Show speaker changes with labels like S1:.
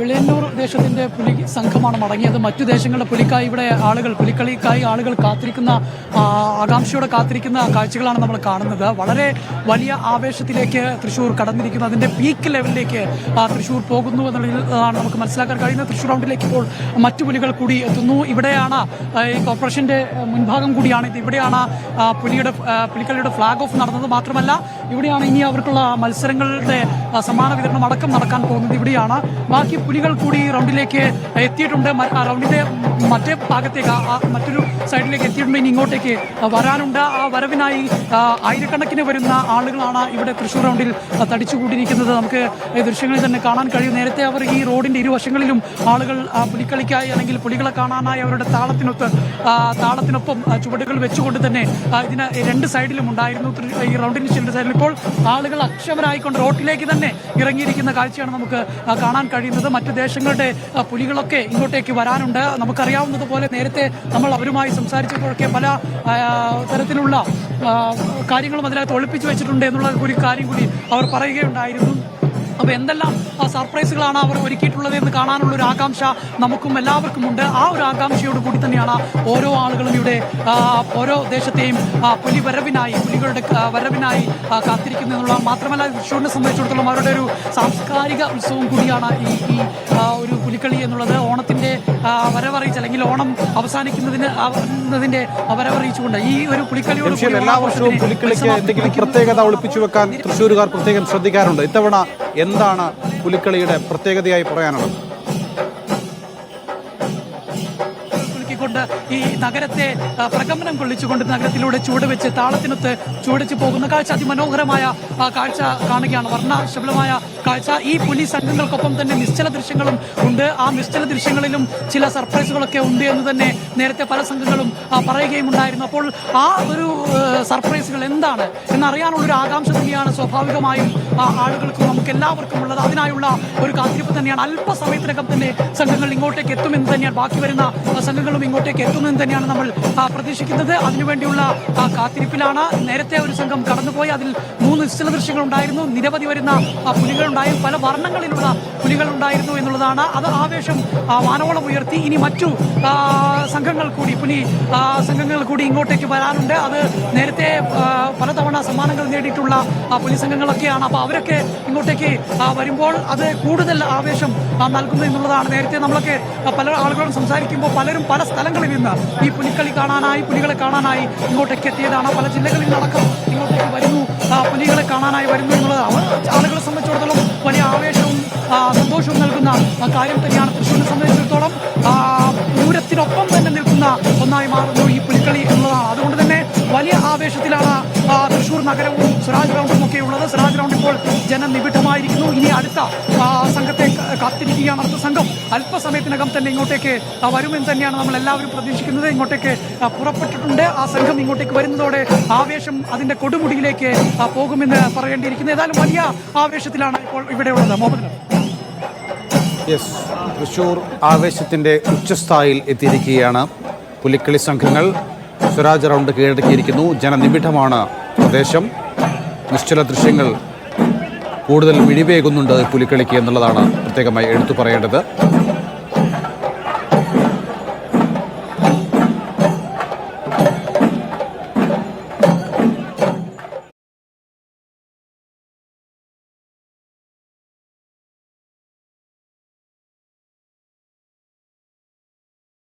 S1: വെളിയന്നൂർ ദേശത്തിന്റെ പുലി സംഘമാണ് മടങ്ങിയത്. മറ്റു ദേശങ്ങളുടെ പുലിക്കായി ഇവിടെ ആളുകൾ പുലിക്കളിക്കായി ആളുകൾ കാത്തിരിക്കുന്ന ആകാംക്ഷയോടെ കാത്തിരിക്കുന്ന കാഴ്ചകളാണ് നമ്മൾ കാണുന്നത്. വളരെ വലിയ ആവേശത്തിലേക്ക് തൃശ്ശൂർ കടന്നിരിക്കുന്നു. അതിന്റെ പീക്ക് ലെവലിലേക്ക് തൃശ്ശൂർ പോകുന്നു എന്നുള്ളതാണ് നമുക്ക് മനസ്സിലാക്കാൻ കഴിയുന്നത്. തൃശ്ശൂർ റൗണ്ടിലേക്ക് ഇപ്പോൾ മറ്റു പുലികൾ കൂടി എത്തുന്നു. ഇവിടെയാണ് ഈ കോർപ്പറേഷന്റെ മുൻഭാഗം കൂടിയാണ് ഇത്. ഇവിടെയാണ് പുലിയുടെ പുലിക്കളിയുടെ ഫ്ലാഗ് ഓഫ് നടന്നത് മാത്രമല്ല ഇവിടെയാണ് ഇനി അവർക്കുള്ള മത്സരങ്ങളുടെ സമ്മാന വിതരണം അടക്കം നടക്കാൻ പോകുന്നത്. ഇവിടെയാണ്. ബാക്കി പുലികൾ കൂടി റൗണ്ടിലേക്ക് എത്തിയിട്ടുണ്ട്. റൗണ്ടിന്റെ മറ്റേ ഭാഗത്തേക്ക് മറ്റൊരു സൈഡിലേക്ക് എത്തിയിട്ടുണ്ട്. ഇനി ഇങ്ങോട്ടേക്ക് വരാനുണ്ട്. ആ വരവിനായി ആയിരക്കണക്കിന് വരുന്ന ആളുകളാണ് ഇവിടെ തൃശ്ശൂർ റൗണ്ടിൽ തടിച്ചു തടിച്ചുകൂടിയിരിക്കുന്നത്. നമുക്ക് ദൃശ്യങ്ങളിൽ തന്നെ കാണാൻ കഴിയും. നേരത്തെ അവർ ഈ റോഡിന്റെ ഇരുവശങ്ങളിലും ആളുകൾ പുലിക്കളിക്കായി അല്ലെങ്കിൽ പുലികളെ കാണാനായി അവരുടെ താളത്തിനൊത്ത് താളത്തിനൊപ്പം ചുവടുകൾ വെച്ചുകൊണ്ട് തന്നെ ഇതിന് രണ്ട് സൈഡിലും ഉണ്ടായിരുന്നു. ഈ റൗണ്ടിന് രണ്ട് സൈഡിൽ ഇപ്പോൾ ആളുകൾ അക്ഷമരായിക്കൊണ്ട് റോഡിലേക്ക് തന്നെ ഇറങ്ങിയിരിക്കുന്ന കാഴ്ചയാണ് നമുക്ക് കാണാൻ കഴിയുന്നത്. മറ്റു ദേശങ്ങളുടെ പുലികളൊക്കെ ഇങ്ങോട്ടേക്ക് വരാനുണ്ട്. നമുക്കറിയാവുന്നതുപോലെ നേരത്തെ നമ്മൾ അവരുമായി സംസാരിച്ചപ്പോഴൊക്കെ പല തരത്തിലുള്ള കാര്യങ്ങളും അതിനകത്ത് ഒളിപ്പിച്ചു വെച്ചിട്ടുണ്ട് എന്നുള്ള ഒരു കാര്യം കൂടി അവർ പറയുകയുണ്ടായിരുന്നു. അപ്പോൾ എന്തെല്ലാം സർപ്രൈസുകളാണ് അവർ ഒരുക്കിയിട്ടുള്ളത് എന്ന് കാണാനുള്ള ഒരു ആകാംക്ഷ നമുക്കും എല്ലാവർക്കും ഉണ്ട്. ആ ഒരു ആകാംക്ഷയോട് കൂടി തന്നെയാണ് ഓരോ ആളുകളും ഇവിടെ ഓരോ ദേശത്തെയും പുലി വരവിനായി പുലികളുടെ വരവിനായി കാത്തിരിക്കുന്നു എന്നുള്ള മാത്രമല്ല തൃശ്ശൂരിനെ സംബന്ധിച്ചിടത്തോളം അവരുടെ ഒരു സാംസ്കാരിക ഉത്സവം കൂടിയാണ് ഈ ഈ ഒരു പുലിക്കളി എന്നുള്ളത്. ഓണത്തിന്റെ ആ, വരവറിയിച്ച് അല്ലെങ്കിൽ ഓണം അവസാനിക്കുന്നതിന് ആവുന്നതിന്റെ വരവറിയിച്ചുകൊണ്ട് ഈ ഒരു പുലിക്കളിയോട്
S2: എല്ലാ വർഷവും പുലിക്കളിക്ക് എന്തെങ്കിലും പ്രത്യേകത ഒളിപ്പിച്ചു വെക്കാൻ തൃശ്ശൂരുകാർ പ്രത്യേകം ശ്രദ്ധിക്കാറുണ്ട്. ഇത്തവണ എന്താണ് പുലിക്കളിയുടെ പ്രത്യേകതയായി പറയാനുള്ളത്?
S1: കുലുക്കിക്കൊണ്ട് ഈ നഗരത്തെ പ്രകമ്പനം കൊള്ളിച്ചുകൊണ്ട് നഗരത്തിലൂടെ ചൂട് വെച്ച് താളത്തിനൊത്ത് ചൂടിച്ച് പോകുന്ന കാഴ്ച അതിമനോഹരമായ കാഴ്ച കാണുകയാണ്. വർണശബലമായ കാഴ്ച. ഈ പോലീസ് സംഘങ്ങൾക്കൊപ്പം തന്നെ നിശ്ചല ദൃശ്യങ്ങളും ഉണ്ട്. ആ നിശ്ചല ദൃശ്യങ്ങളിലും ചില സർപ്രൈസുകളൊക്കെ ഉണ്ട് എന്ന് തന്നെ നേരത്തെ പല സംഘങ്ങളും പറയുകയും ഉണ്ടായിരുന്നു. അപ്പോൾ ആ ഒരു സർപ്രൈസുകൾ എന്താണ് എന്നറിയാനുള്ളൊരു ആകാംക്ഷ തന്നെയാണ് സ്വാഭാവികമായും ആളുകൾക്കും നമുക്ക് എല്ലാവർക്കും ഉള്ളത്. അതിനായുള്ള ഒരു കാത്തിരിപ്പ് തന്നെയാണ്. അല്പസമയത്തിനകം തന്നെ സംഘങ്ങൾ ഇങ്ങോട്ടേക്ക് എത്തുമെന്ന് തന്നെയാണ്. ബാക്കി വരുന്ന സംഘങ്ങളും സംഘങ്ങളും ഇങ്ങോട്ടേക്ക് എത്തുമെന്ന് തന്നെയാണ് നമ്മൾ പ്രതീക്ഷിക്കുന്നത്. അതിനുവേണ്ടിയുള്ള കാത്തിരിപ്പിലാണ്. നേരത്തെ ഒരു സംഘം കടന്നുപോയി. അതിൽ മൂന്ന് സ്ഥല ദൃശ്യങ്ങൾ ഉണ്ടായിരുന്നു നിരവധി വരുന്ന പുലികൾ പുലികളുണ്ടായും. പല വർണങ്ങളിലുള്ള പുലികൾ ഉണ്ടായിരുന്നു എന്നുള്ളതാണ്. അത് ആവേശം വാനോളം ഉയർത്തി. ഇനി മറ്റു സംഘങ്ങൾ കൂടി പുലി സംഘങ്ങൾ കൂടി ഇങ്ങോട്ടേക്ക് വരാനുണ്ട്. അത് നേരത്തെ പലതവണ സമ്മാനങ്ങൾ നേടിയിട്ടുള്ള പുലി സംഘങ്ങളൊക്കെയാണ്. അപ്പോൾ അവരൊക്കെ ഇങ്ങോട്ടേക്ക് വരുമ്പോൾ അത് കൂടുതൽ ആവേശം നൽകുന്നു എന്നുള്ളതാണ്. നേരത്തെ നമ്മളൊക്കെ പല ആളുകളും സംസാരിക്കുമ്പോൾ പലരും പല സ്ഥലങ്ങളിൽ നിന്ന് ഈ പുലിക്കളി കാണാനായി പുലികളെ കാണാനായി ഇങ്ങോട്ടേക്ക് എത്തിയതാണ്. പല ജില്ലകളിൽ നടക്കും ഇങ്ങോട്ടേക്ക് വരുന്നു. ആ, പുലികളെ കാണാനായി വരുന്നു എന്നുള്ളതാണ് ആളുകളെ സംബന്ധിച്ചിടത്തോളം വലിയ ആവേശവും സന്തോഷവും നൽകുന്ന കാര്യം തന്നെയാണ്. തൃശ്ശൂരിനെ സംബന്ധിച്ചിടത്തോളം ആ, പൂരത്തിനൊപ്പം തന്നെ നിൽക്കുന്ന ഒന്നായി മാറുന്നു ഈ പുലിക്കളി വലിയ ആവേശത്തിലാണ് തൃശൂർ നഗരവും സ്വരാജ് ഗ്രൗണ്ടും ഒക്കെ ഉള്ളത്. സ്വരാജ് ഗ്രൗണ്ട് ഇപ്പോൾ ജനനിബിഡമായിരിക്കുന്നു. ഇനി അടുത്ത സംഘത്തെ കാത്തിരിക്കുകയാണ് അടുത്ത സംഘം. അല്പസമയത്തിനകം തന്നെ ഇങ്ങോട്ടേക്ക് വരുമെന്ന് തന്നെയാണ് നമ്മൾ എല്ലാവരും പ്രതീക്ഷിക്കുന്നത്. ഇങ്ങോട്ടേക്ക് പുറപ്പെട്ടിട്ടുണ്ട്. ആ സംഘം ഇങ്ങോട്ടേക്ക് വരുന്നതോടെ ആവേശം അതിന്റെ കൊടുമുടിയിലേക്ക് പോകുമെന്ന് പറയേണ്ടിയിരിക്കുന്നു. ഏതായാലും വലിയ ആവേശത്തിലാണ് ഇപ്പോൾ ഇവിടെയുള്ളത് നബി.
S2: യെസ് തൃശൂർ ആവേശത്തിന്റെ ഉച്ചസ്ഥായിൽ എത്തിയിരിക്കുകയാണ് പുലിക്കളി സംഘങ്ങൾ. സ്വരാജ് റൗണ്ട് കീഴടക്കിയിരിക്കുന്നു. ജനനിബിഡമാണ് പ്രദേശം. നിശ്ചല ദൃശ്യങ്ങൾ കൂടുതൽ മിഴിവേകുന്നുണ്ട് പുലിക്കളിക്ക് എന്നുള്ളതാണ് പ്രത്യേകമായി എടുത്തു പറയേണ്ടത്.